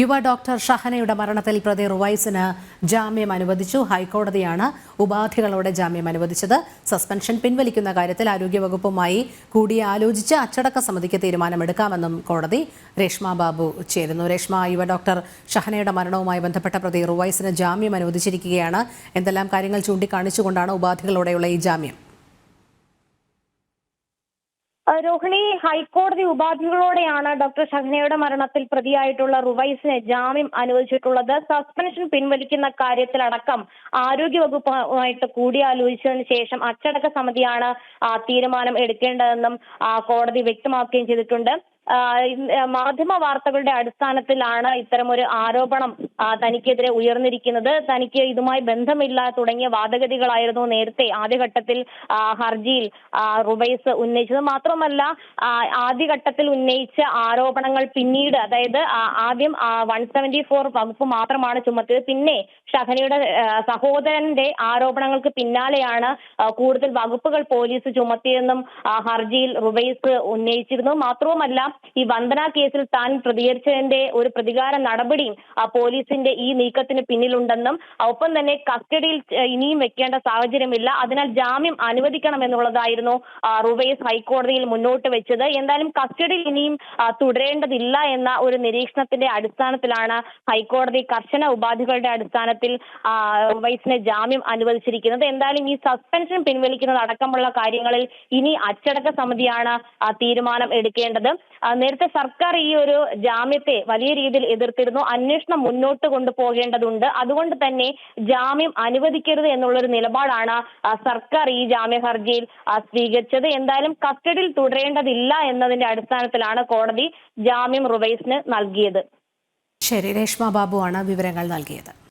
യുവ ഡോക്ടർ ഷഹനയുടെ മരണത്തിൽ പ്രതി റുവൈസിന് ജാമ്യം അനുവദിച്ചു. ഹൈക്കോടതിയാണ് ഉപാധികളോടെ ജാമ്യം അനുവദിച്ചത്. സസ്പെൻഷൻ പിൻവലിക്കുന്ന കാര്യത്തിൽ ആരോഗ്യവകുപ്പുമായി കൂടിയാലോചിച്ച് അച്ചടക്ക സമിതിക്ക് തീരുമാനമെടുക്കാമെന്നും കോടതി രേഷ്മ ബാബു ചേരുന്നു. രേഷ്മ യുവ ഡോക്ടർ ഷഹനയുടെ മരണവുമായി ബന്ധപ്പെട്ട പ്രതി റുവൈസിന് ജാമ്യം അനുവദിച്ചിരിക്കുകയാണ്. എന്തെല്ലാം കാര്യങ്ങൾ ചൂണ്ടിക്കാണിച്ചുകൊണ്ടാണ് ഉപാധികളോടെയുള്ള ഈ ജാമ്യം? രോഹിണി ഹൈക്കോടതി ഉപാധികളോടെയാണ് ഡോക്ടർ ഷഹ്നയുടെ മരണത്തിൽ പ്രതിയായിട്ടുള്ള റുവൈസിന് ജാമ്യം അനുവദിച്ചിട്ടുള്ളത്. സസ്പെൻഷൻ പിൻവലിക്കുന്ന കാര്യത്തിലടക്കം ആരോഗ്യവകുപ്പുമായിട്ട് കൂടിയാലോചിച്ചതിന് ശേഷം അച്ചടക്ക സമിതിയാണ് തീരുമാനം എടുക്കേണ്ടതെന്നും കോടതി വ്യക്തമാക്കുകയും ചെയ്തിട്ടുണ്ട്. മാധ്യമ വാർത്തകളുടെ അടിസ്ഥാനത്തിലാണ് ഇത്തരമൊരു ആരോപണം തനിക്കെതിരെ ഉയർന്നിരിക്കുന്നത്. തനിക്ക് ഇതുമായി ബന്ധമില്ല തുടങ്ങിയ വാദഗതികളായിരുന്നു നേരത്തെ ആദ്യഘട്ടത്തിൽ ഹർജിയിൽ റുബൈസ് ഉന്നയിച്ചത്. മാത്രമല്ല ആദ്യഘട്ടത്തിൽ ഉന്നയിച്ച ആരോപണങ്ങൾ പിന്നീട് അതായത് ആദ്യം വൺ സെവന്റി ഫോർ വകുപ്പ് മാത്രമാണ് ചുമത്തിയത്. പിന്നെ ഷഹനയുടെ സഹോദരന്റെ ആരോപണങ്ങൾക്ക് പിന്നാലെയാണ് കൂടുതൽ വകുപ്പുകൾ പോലീസ് ചുമത്തിയെന്നും ഹർജിയിൽ റുബൈസ് ഉന്നയിച്ചിരുന്നു. മാത്രവുമല്ല ഈ വന്ദന കേസിൽ താൻ പ്രതികരിച്ചതിന്റെ ഒരു പ്രതികാര നടപടിയും ആ, പോലീസിന്റെ ഈ നീക്കത്തിന് പിന്നിലുണ്ടെന്നും ഒപ്പം തന്നെ കസ്റ്റഡിയിൽ ഇനിയും വെക്കേണ്ട സാഹചര്യമില്ല. അതിനാൽ ജാമ്യം അനുവദിക്കണം എന്നുള്ളതായിരുന്നു റുവേസ് ഹൈക്കോടതിയിൽ മുന്നോട്ട് വെച്ചത്. എന്തായാലും കസ്റ്റഡിയിൽ ഇനിയും തുടരേണ്ടതില്ല എന്ന ഒരു നിരീക്ഷണത്തിന്റെ അടിസ്ഥാനത്തിലാണ് ഹൈക്കോടതി കർശന ഉപാധികളുടെ അടിസ്ഥാനത്തിൽ റുവൈസിന് ജാമ്യം അനുവദിച്ചിരിക്കുന്നത്. എന്തായാലും ഈ സസ്പെൻഷൻ പിൻവലിക്കുന്നത് അടക്കമുള്ള കാര്യങ്ങളിൽ ഇനി അച്ചടക്ക സമിതിയാണ് തീരുമാനം എടുക്കേണ്ടത്. നേരത്തെ സർക്കാർ ഈ ഒരു ജാമ്യത്തെ വലിയ രീതിയിൽ എതിർത്തിരുന്നു. അന്വേഷണം മുന്നോട്ട് കൊണ്ടുപോകേണ്ടതുണ്ട്. അതുകൊണ്ട് തന്നെ ജാമ്യം അനുവദിക്കരുത് എന്നുള്ളൊരു നിലപാടാണ് സർക്കാർ ഈ ജാമ്യ ഹർജിയിൽ സ്വീകരിച്ചത്. എന്തായാലും കസ്റ്റഡിയിൽ തുടരേണ്ടതില്ല എന്നതിന്റെ അടിസ്ഥാനത്തിലാണ് കോടതി ജാമ്യം റുവൈസിന് നൽകിയത്. ശരി രേഷ്മ ബാബുവാണ് വിവരങ്ങൾ നൽകിയത്.